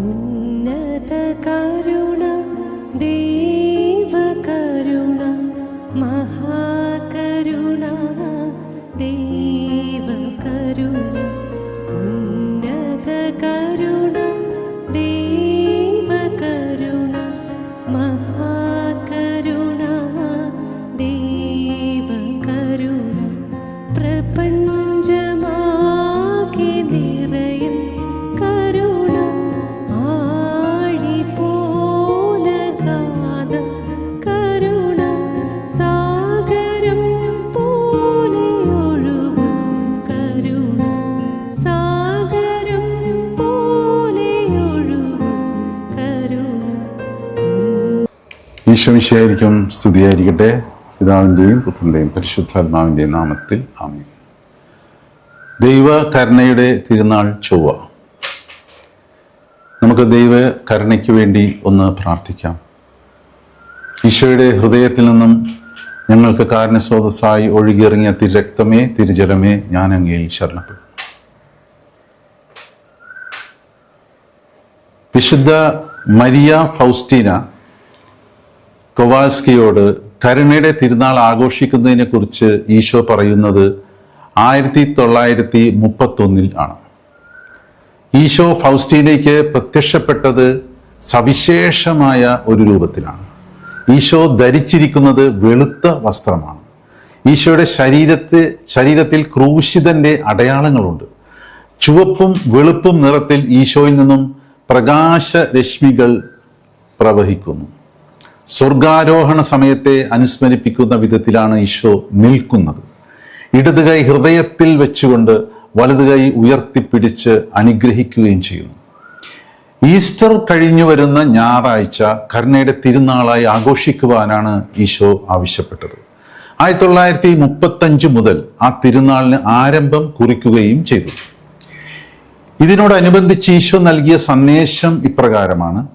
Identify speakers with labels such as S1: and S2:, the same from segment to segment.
S1: ഉന്നത കരുണ
S2: ഈശ്വമിശയായിരിക്കും സ്തുതിയായിരിക്കട്ടെ. പിതാവിന്റെയും പുത്രന്റെയും പരിശുദ്ധാത്മാവിന്റെയും നാമത്തിൽ ആമി ദൈവ കരുണയുടെ തിരുനാൾ ചൊവ്വ. നമുക്ക് ദൈവ കരുണയ്ക്ക് വേണ്ടി ഒന്ന് പ്രാർത്ഥിക്കാം. ഈശോയുടെ ഹൃദയത്തിൽ നിന്നും ഞങ്ങൾക്ക് കാരണസ്രോതസ്സായി ഒഴുകിയിറങ്ങിയ തിരക്തമേ തിരുജലമേ ഞാൻ അങ്ങയിൽ ശരണപ്പെടും വിശുദ്ധ മരിയ ഫൗസ്റ്റീന കൊവാസ്കിയോട് കരുണയുടെ തിരുനാൾ ആഘോഷിക്കുന്നതിനെ കുറിച്ച് ഈശോ പറയുന്നത് ആയിരത്തി തൊള്ളായിരത്തി മുപ്പത്തൊന്നിൽ ആണ്. ഈശോ ഫൗസ്റ്റീനയ്ക്ക് പ്രത്യക്ഷപ്പെട്ടത് സവിശേഷമായ ഒരു രൂപത്തിലാണ്. ഈശോ ധരിച്ചിരിക്കുന്നത് വെളുത്ത വസ്ത്രമാണ്. ഈശോയുടെ ശരീരത്തെ ശരീരത്തിൽ ക്രൂശിതന്റെ അടയാളങ്ങളുണ്ട്. ചുവപ്പും വെളുപ്പും നിറത്തിൽ ഈശോയിൽ നിന്നും പ്രകാശ രശ്മികൾ പ്രവഹിക്കുന്നു. സ്വർഗാരോഹണ സമയത്തെ അനുസ്മരിപ്പിക്കുന്ന വിധത്തിലാണ് ഈശോ നിൽക്കുന്നത്. ഇടത് കൈ ഹൃദയത്തിൽ വെച്ചുകൊണ്ട് വലത് കൈ ഉയർത്തിപ്പിടിച്ച് അനുഗ്രഹിക്കുകയും ചെയ്യുന്നു. ഈസ്റ്റർ കഴിഞ്ഞു വരുന്ന ഞായറാഴ്ച കരുണയുടെ തിരുനാളായി ആഘോഷിക്കുവാനാണ് ഈശോ ആവശ്യപ്പെട്ടത്. ആയിരത്തി തൊള്ളായിരത്തി മുപ്പത്തഞ്ച് മുതൽ ആ തിരുനാളിന് ആരംഭം കുറിക്കുകയും ചെയ്തു. ഇതിനോടനുബന്ധിച്ച് ഈശോ നൽകിയ സന്ദേശം ഇപ്രകാരമാണ്.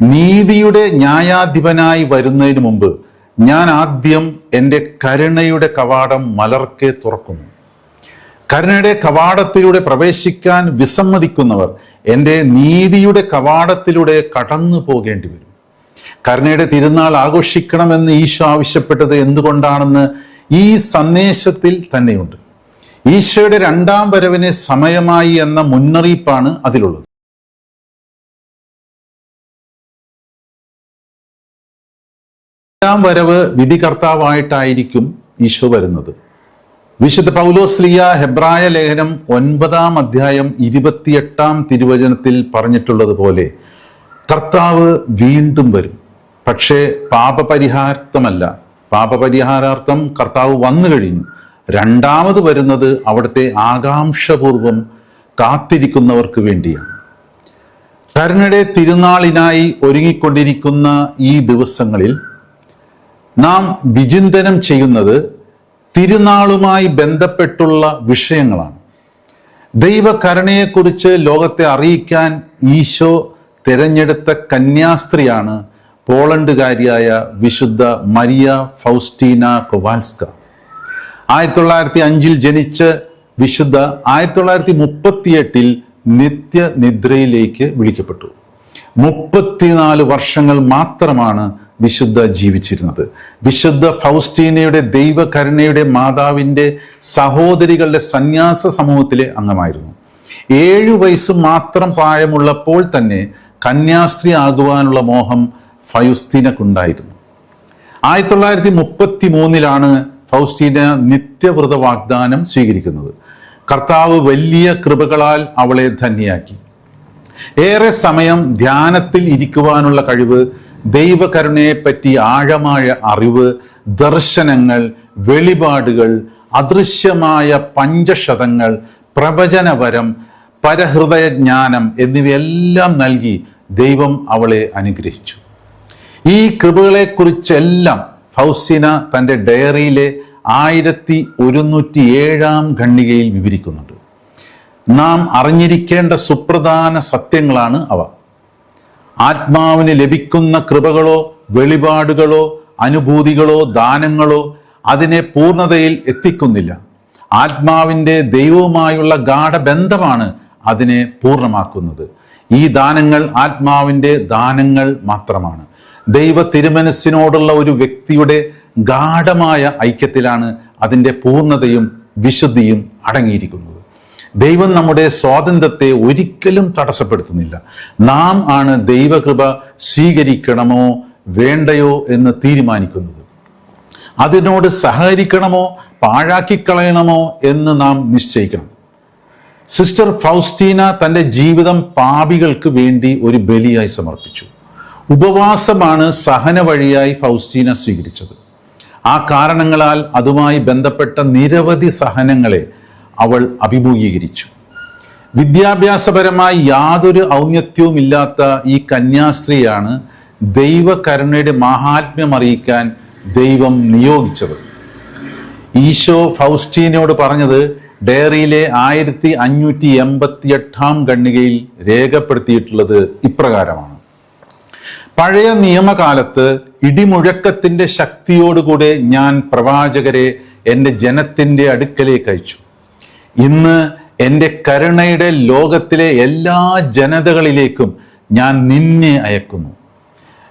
S2: നീതിയുടെ ന്യായാധിപനായി വരുന്നതിന് മുമ്പ് ഞാൻ ആദ്യം എന്റെ കരുണയുടെ കവാടം മലർക്കെ തുറക്കുന്നു. കരുണയുടെ കവാടത്തിലൂടെ പ്രവേശിക്കാൻ വിസമ്മതിക്കുന്നവർ എന്റെ നീതിയുടെ കവാടത്തിലൂടെ കടന്നു പോകേണ്ടി വരും. കരുണയുടെ തിരുനാൾ ആഘോഷിക്കണമെന്ന് ഈശോ ആവശ്യപ്പെട്ടത് എന്തുകൊണ്ടാണെന്ന് ഈ സന്ദേശത്തിൽ തന്നെയുണ്ട്. ഈശോയുടെ രണ്ടാം വരവിനെ സമയമായി എന്ന മുന്നറിയിപ്പാണ് അതിലുള്ളത്. രണ്ടാം വരവ് വിധികർത്താവായിട്ടായിരിക്കും ഈശോ വരുന്നത്. വിശുദ്ധ പൗലോസ്ലിയ ഹെബ്രായ ലേഖനം ഒൻപതാം അധ്യായം ഇരുപത്തിയെട്ടാം തിരുവചനത്തിൽ പറഞ്ഞിട്ടുള്ളത് പോലെ കർത്താവ് വീണ്ടും വരും. പക്ഷേ പാപപരിഹാർത്ഥമല്ല പാപപരിഹാരാർത്ഥം കർത്താവ് വന്നു കഴിഞ്ഞു. രണ്ടാമത് വരുന്നത് അവിടുത്തെ ആകാംക്ഷപൂർവം കാത്തിരിക്കുന്നവർക്ക് വേണ്ടിയാണ്. കരുണയുടെ തിരുനാളിനായി ഒരുങ്ങിക്കൊണ്ടിരിക്കുന്ന ഈ ദിവസങ്ങളിൽ നാം വിചിന്തനം ചെയ്യുന്നത് തിരുനാളുമായി ബന്ധപ്പെട്ടുള്ള വിഷയങ്ങളാണ്. ദൈവകരുണയെക്കുറിച്ച് ലോകത്തെ അറിയിക്കാൻ ഈശോ തിരഞ്ഞെടുത്ത കന്യാസ്ത്രീയാണ് പോളണ്ടുകാരിയായ വിശുദ്ധ മരിയ ഫൗസ്റ്റീന കൊവാൽസ്ക. ആയിരത്തി തൊള്ളായിരത്തി അഞ്ചിൽ ജനിച്ച് വിശുദ്ധ ആയിരത്തി തൊള്ളായിരത്തി മുപ്പത്തിയെട്ടിൽ നിത്യനിദ്രയിലേക്ക് വിളിക്കപ്പെട്ടു. മുപ്പത്തിനാല് വർഷങ്ങൾ മാത്രമാണ് വിശുദ്ധ ജീവിച്ചിരുന്നത്. വിശുദ്ധ ഫൗസ്റ്റീനയുടെ ദൈവകരുണയുടെ മാതാവിന്റെ സഹോദരികളുടെ സന്യാസ സമൂഹത്തിലെ അംഗമായിരുന്നു. ഏഴു വയസ്സ് മാത്രം പ്രായമുള്ളപ്പോൾ തന്നെ കന്യാസ്ത്രീ ആകുവാനുള്ള മോഹം ഫൗസ്റ്റീനക്കുണ്ടായിരുന്നു ആയിരത്തി തൊള്ളായിരത്തി മുപ്പത്തി മൂന്നിലാണ് ഫൗസ്റ്റീന നിത്യവ്രത വാഗ്ദാനം സ്വീകരിക്കുന്നത്. കർത്താവ് വലിയ കൃപകളാൽ അവളെ ധന്യയാക്കി. ഏറെ സമയം ധ്യാനത്തിൽ ഇരിക്കുവാനുള്ള കഴിവ് ദൈവകരുണയെപ്പറ്റി ആഴമായ അറിവ് ദർശനങ്ങൾ വെളിപാടുകൾ അദൃശ്യമായ പഞ്ചശതങ്ങൾ പ്രവചനവരം പരഹൃദയജ്ഞാനം എന്നിവയെല്ലാം നൽകി ദൈവം അവളെ അനുഗ്രഹിച്ചു. ഈ കൃപകളെക്കുറിച്ചെല്ലാം ഫൗസിന തന്റെ ഡയറിയിലെ ആയിരത്തി ഒരുന്നൂറ്റി ഏഴാം ഖണ്ഡികയിൽ വിവരിക്കുന്നുണ്ട്. നാം അറിഞ്ഞിരിക്കേണ്ട സുപ്രധാന സത്യങ്ങളാണ് അവ. ആത്മാവിന് ലഭിക്കുന്ന കൃപകളോ വെളിപാടുകളോ അനുഭൂതികളോ ദാനങ്ങളോ അതിനെ പൂർണതയിൽ എത്തിക്കുന്നില്ല. ആത്മാവിന്റെ ദൈവവുമായുള്ള ഗാഠബന്ധമാണ് അതിനെ പൂർണമാക്കുന്നത്. ഈ ദാനങ്ങൾ ആത്മാവിന്റെ ദാനങ്ങൾ മാത്രമാണ്. ദൈവ തിരുമനസ്സിനോടുള്ള ഒരു വ്യക്തിയുടെ ഗാഠമായ ഐക്യത്തിലാണ് അതിന്റെ പൂർണതയും വിശുദ്ധിയും അടങ്ങിയിരിക്കുന്നത്. ദൈവം നമ്മുടെ സ്വാതന്ത്ര്യത്തെ ഒരിക്കലും തടസ്സപ്പെടുത്തുന്നില്ല. നാം ആണ് ദൈവകൃപ സ്വീകരിക്കണമോ വേണ്ടയോ എന്ന് തീരുമാനിക്കുന്നത്. അതിനോട് സഹകരിക്കണമോ പാഴാക്കിക്കളയണമോ എന്ന് നാം നിശ്ചയിക്കണം. സിസ്റ്റർ ഫൗസ്റ്റീന തന്റെ ജീവിതം പാപികൾക്ക് വേണ്ടി ഒരു ബലിയായി സമർപ്പിച്ചു. ഉപവാസമാണ് സഹന വഴിയായി ഫൗസ്റ്റീന സ്വീകരിച്ചത്. ആ കാരണങ്ങളാൽ അതുമായി ബന്ധപ്പെട്ട നിരവധി സഹനങ്ങളെ അവൾ അഭിമുഖീകരിച്ചു. വിദ്യാഭ്യാസപരമായി യാതൊരു ഔന്നത്യവുമില്ലാത്ത ഈ കന്യാസ്ത്രീയാണ് ദൈവകരുണയുടെ മഹാത്മ്യം അറിയിക്കാൻ ദൈവം നിയോഗിച്ചത്. ഈശോ ഫൗസ്റ്റീനോട് പറഞ്ഞത് ഡയറിയിലെ ആയിരത്തി അഞ്ഞൂറ്റി എൺപത്തി എട്ടാം ഖണ്ഡികയിൽ രേഖപ്പെടുത്തിയിട്ടുള്ളത് ഇപ്രകാരമാണ്. പഴയ നിയമകാലത്ത് ഇടിമുഴക്കത്തിന്റെ ശക്തിയോടുകൂടെ ഞാൻ പ്രവാചകരെ എന്റെ ജനത്തിന്റെ അടുക്കലേക്ക് അയച്ചു. ഇന്ന് എന്റെ കരുണയുടെ ലോകത്തിലെ എല്ലാ ജനതകളിലേക്കും ഞാൻ നിന്നെ അയക്കുന്നു.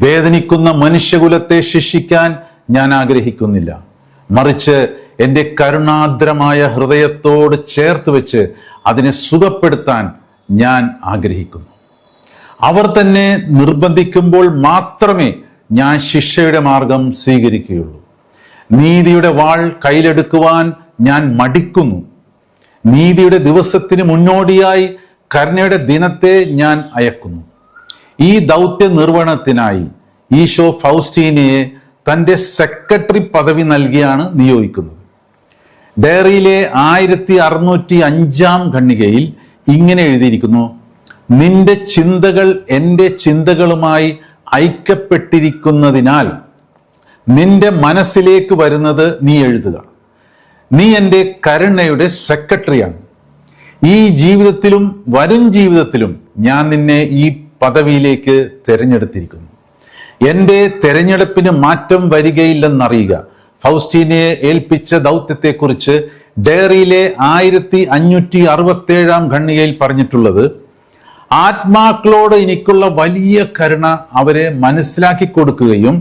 S2: വേദനിക്കുന്ന മനുഷ്യകുലത്തെ ശിക്ഷിക്കാൻ ഞാൻ ആഗ്രഹിക്കുന്നില്ല. മറിച്ച് എന്റെ കരുണാദ്രമായ ഹൃദയത്തോട് ചേർത്ത് വെച്ച് അതിനെ സുഖപ്പെടുത്താൻ ഞാൻ ആഗ്രഹിക്കുന്നു. അവർ തന്നെ നിർബന്ധിക്കുമ്പോൾ മാത്രമേ ഞാൻ ശിക്ഷയുടെ മാർഗം സ്വീകരിക്കുകയുള്ളൂ. നീതിയുടെ വാൾ കയ്യിലെടുക്കുവാൻ ഞാൻ മടിക്കുന്നു. നീതിയുടെ ദിവസത്തിന് മുന്നോടിയായി കരുണയുടെ ദിനത്തെ ഞാൻ അയക്കുന്നു. ഈ ദൗത്യ നിർവഹണത്തിനായി ഈശോ ഫൗസ്റ്റീനയെ തന്റെ സെക്രട്ടറി പദവി നൽകിയാണ് നിയോഗിക്കുന്നത്. ഡയറിയിലെ ആയിരത്തി അറുന്നൂറ്റി അഞ്ചാം ഖണ്ണികയിൽ ഇങ്ങനെ എഴുതിയിരിക്കുന്നു നിന്റെ ചിന്തകൾ എന്റെ ചിന്തകളുമായി ഐക്യപ്പെട്ടിരിക്കുന്നതിനാൽ നിന്റെ മനസ്സിലേക്ക് വരുന്നത് നീ എഴുതുക. നീ എന്റെ കരുണയുടെ സെക്രട്ടറിയാണ്. ഈ ജീവിതത്തിലും വരും ജീവിതത്തിലും ഞാൻ നിന്നെ ഈ പദവിയിലേക്ക് തിരഞ്ഞെടുത്തിരിക്കുന്നു. എന്റെ തിരഞ്ഞെടുപ്പിന് മാറ്റം വരികയില്ലെന്നറിയുക. ഫൗസ്റ്റീനയെ ഏൽപ്പിച്ച ദൗത്യത്തെക്കുറിച്ച് ഡയറിയിലെ ആയിരത്തി അഞ്ഞൂറ്റി അറുപത്തേഴാം ഖണ്ണികയിൽ പറഞ്ഞിട്ടുള്ളത് ആത്മാക്കളോട് എനിക്കുള്ള വലിയ കരുണ അവരെ മനസ്സിലാക്കി കൊടുക്കുകയും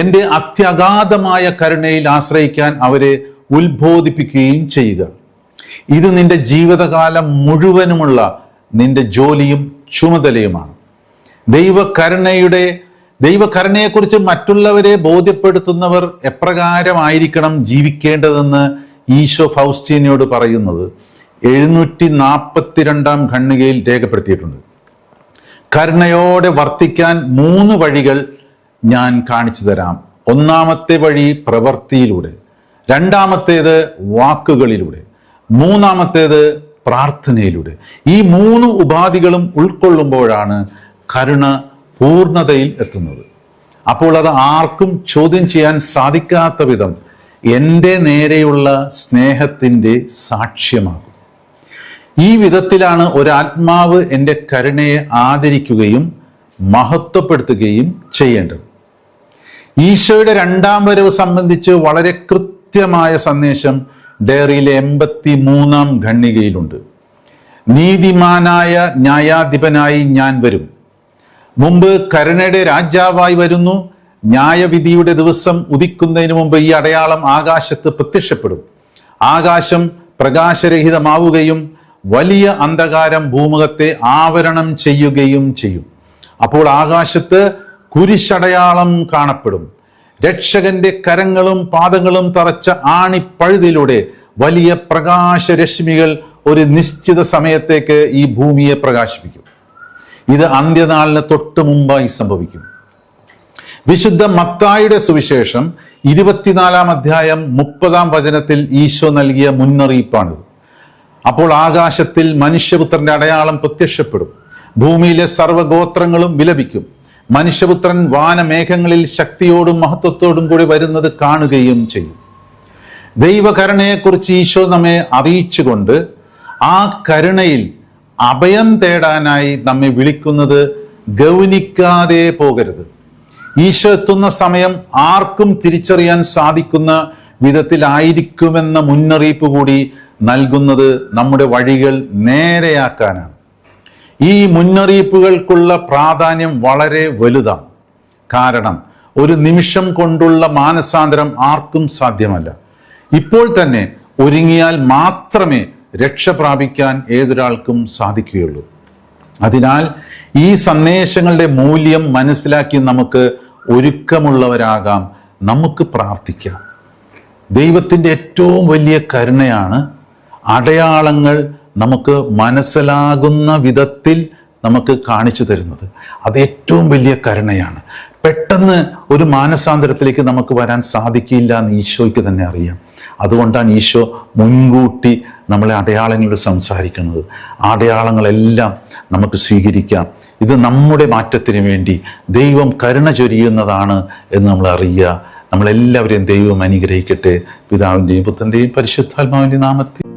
S2: എന്റെ അത്യഗാധമായ കരുണയിൽ ആശ്രയിക്കാൻ അവരെ ഉത്ബോധിപ്പിക്കുകയും ചെയ്യുക. ഇത് നിന്റെ ജീവിതകാലം മുഴുവനുമുള്ള നിന്റെ ജോലിയും ചുമതലയുമാണ്. ദൈവകരുണയുടെ ദൈവകരുണയെക്കുറിച്ച് മറ്റുള്ളവരെ ബോധ്യപ്പെടുത്തുന്നവർ എപ്രകാരമായിരിക്കണം ജീവിക്കേണ്ടതെന്ന് ഈശോ ഫൗസ്റ്റീനയോട് പറയുന്നത്. എഴുന്നൂറ്റി നാൽപ്പത്തിരണ്ടാം ഖണ്ണികയിൽ രേഖപ്പെടുത്തിയിട്ടുണ്ട്. കരുണയോടെ വർത്തിക്കാൻ മൂന്ന് വഴികൾ ഞാൻ കാണിച്ചു തരാം. ഒന്നാമത്തെ വഴി പ്രവൃത്തിയിലൂടെ. രണ്ടാമത്തേത് വാക്കുകളിലൂടെ. മൂന്നാമത്തേത് പ്രാർത്ഥനയിലൂടെ. ഈ മൂന്ന് ഉപാധികളും ഉൾക്കൊള്ളുമ്പോഴാണ് കരുണ പൂർണതയിൽ എത്തുന്നത്. അപ്പോൾ അത് ആർക്കും ചോദ്യം ചെയ്യാൻ സാധിക്കാത്ത വിധം എന്റെ നേരെയുള്ള സ്നേഹത്തിന്റെ സാക്ഷ്യമാകും. ഈ വിധത്തിലാണ് ഒരാത്മാവ് എന്റെ കരുണയെ ആദരിക്കുകയും മഹത്വപ്പെടുത്തുകയും ചെയ്യേണ്ടത്. ഈശോയുടെ രണ്ടാം വരവ് സംബന്ധിച്ച് വളരെ കൃത്യമായ സന്ദേശം ഡയറിയിലെ എൺപത്തി മൂന്നാം ഖണ്ണികയിലുണ്ട് നീതിമാനായ ന്യായാധിപനായി ഞാൻ വരും. മുമ്പ് കരുണയുടെ രാജാവായി വരുന്നു. ന്യായവിധിയുടെ ദിവസം ഉദിക്കുന്നതിന് മുമ്പ് ഈ അടയാളം ആകാശത്ത് പ്രത്യക്ഷപ്പെടും. ആകാശം പ്രകാശരഹിതമാവുകയും വലിയ അന്ധകാരം ഭൂമുഖത്തെ ആവരണം ചെയ്യുകയും ചെയ്യും. അപ്പോൾ ആകാശത്ത് കുരിശടയാളം കാണപ്പെടും. രക്ഷകന്റെ കരങ്ങളും പാദങ്ങളും തറച്ച ആണിപ്പഴുതിലൂടെ വലിയ പ്രകാശരശ്മികൾ ഒരു നിശ്ചിത സമയത്തേക്ക് ഈ ഭൂമിയെ പ്രകാശിപ്പിക്കും. ഇത് അന്ത്യനാളിന് തൊട്ട് മുമ്പായി സംഭവിക്കും. വിശുദ്ധ മത്തായുടെ സുവിശേഷം ഇരുപത്തിനാലാം അധ്യായം മുപ്പതാം വചനത്തിൽ ഈശോ നൽകിയ മുന്നറിയിപ്പാണിത്. അപ്പോൾ ആകാശത്തിൽ മനുഷ്യപുത്രന്റെ അടയാളം പ്രത്യക്ഷപ്പെടും. ഭൂമിയിലെ സർവഗോത്രങ്ങളും വിലപിക്കും. മനുഷ്യപുത്രൻ വാനമേഘങ്ങളിൽ ശക്തിയോടും മഹത്വത്തോടും കൂടി വരുന്നത് കാണുകയും ചെയ്യും. ദൈവകരുണയെക്കുറിച്ച് ഈശോ നമ്മെ അറിയിച്ചുകൊണ്ട് ആ കരുണയിൽ അഭയം തേടാനായി നമ്മെ വിളിക്കുന്നത് ഗൗനിക്കാതെ പോകരുത്. ഈശോ എത്തുന്ന സമയം ആർക്കും തിരിച്ചറിയാൻ സാധിക്കുന്ന വിധത്തിലായിരിക്കുമെന്ന മുന്നറിയിപ്പ് കൂടി നൽകുന്നത് നമ്മുടെ വഴികൾ നേരെയാക്കാനാണ്. ഈ മുന്നറിയിപ്പുകൾക്കുള്ള പ്രാധാന്യം വളരെ വലുതാണ്. കാരണം ഒരു നിമിഷം കൊണ്ടുള്ള മാനസാന്തരം ആർക്കും സാധ്യമല്ല. ഇപ്പോൾ തന്നെ ഒരുങ്ങിയാൽ മാത്രമേ രക്ഷ പ്രാപിക്കാൻ ഏതൊരാൾക്കും സാധിക്കുകയുള്ളൂ. അതിനാൽ ഈ സന്ദേശങ്ങളുടെ മൂല്യം മനസ്സിലാക്കി നമുക്ക് ഒരുക്കമുള്ളവരാകാം നമുക്ക് പ്രാർത്ഥിക്കാം. ദൈവത്തിന്റെ ഏറ്റവും വലിയ കരുണയാണ് അടയാളങ്ങൾ നമുക്ക് മനസ്സിലാകുന്ന വിധത്തിൽ നമുക്ക് കാണിച്ചു തരുന്നത്. അത് ഏറ്റവും വലിയ കരുണയാണ്. പെട്ടെന്ന് ഒരു മാനസാന്തരത്തിലേക്ക് നമുക്ക് വരാൻ സാധിക്കില്ല എന്ന് ഈശോയ്ക്ക് തന്നെ അറിയാം. അതുകൊണ്ടാണ് ഈശോ മുൻകൂട്ടി നമ്മളെ അടയാളങ്ങളോട് സംസാരിക്കുന്നത്. അടയാളങ്ങളെല്ലാം നമുക്ക് സ്വീകരിക്കാം. ഇത് നമ്മുടെ മാറ്റത്തിന് വേണ്ടി ദൈവം കരുണ ചൊരിയുന്നതാണ് എന്ന് നമ്മൾ അറിയുക. നമ്മളെല്ലാവരെയും ദൈവം അനുഗ്രഹിക്കട്ടെ. പിതാവിന്റെയും പുത്രന്റെയും പരിശുദ്ധാത്മാവിന്റെ നാമത്തിൽ.